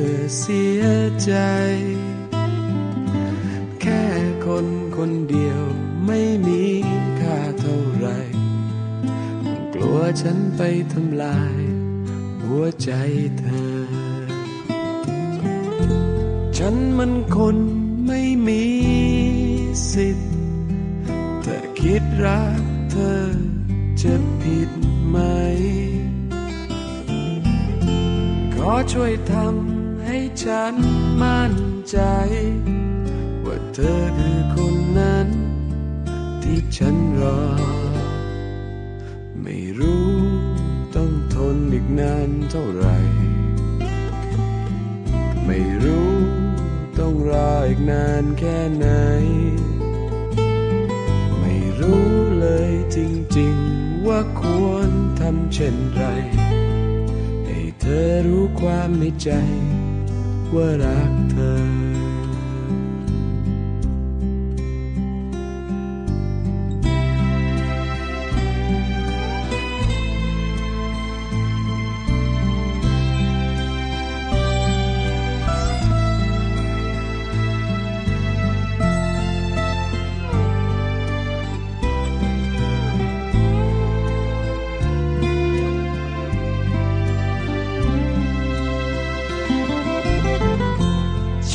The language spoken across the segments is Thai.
ธอเสียใจ แค่คนคนเดียวไม่มีค่าเท่าไร กลัวฉันไปทำลาย หัวใจเธอ ฉันมันคนไม่มีสิทธิ์แต่คิดรักเธอจะผิดไหม ขอช่วยทำ ให้ฉันมั่นใจ ว่าเธอคือคนนั้น ที่ฉันรอ ไม่รู้ต้องทนอีกนานเท่าไหร่ ไม่รู้ต้องรออีกนานแค่ไหน ไม่รู้เลยจริงๆ ว่าควรทำเช่นไร ให้เธอรู้ความในใจ ว่ารั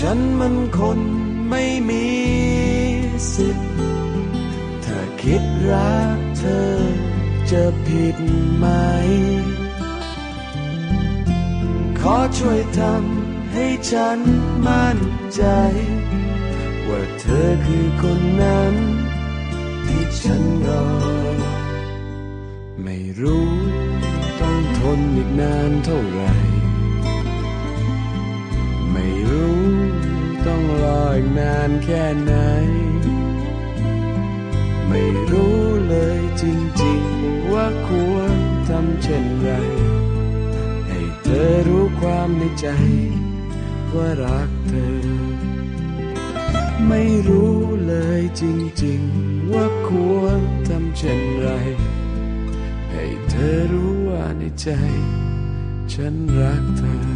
ฉันมันคนไม่มีสิทธิ์ถ้าคิดรักเธอจะผิดไหม ขอช่วยทำให้ฉันมั่นใจ ว่าเธอคือคนนั้น ที่ฉันรอ ไม่รู้ต้องทนอีกนานเท่าไหร่ ความในใจ ว่ารักเธอ ไม่รู้เลยจริงๆ ว่าควรทำเช่นไร ให้เธอรู้ว่าในใจ ฉันรักเธอ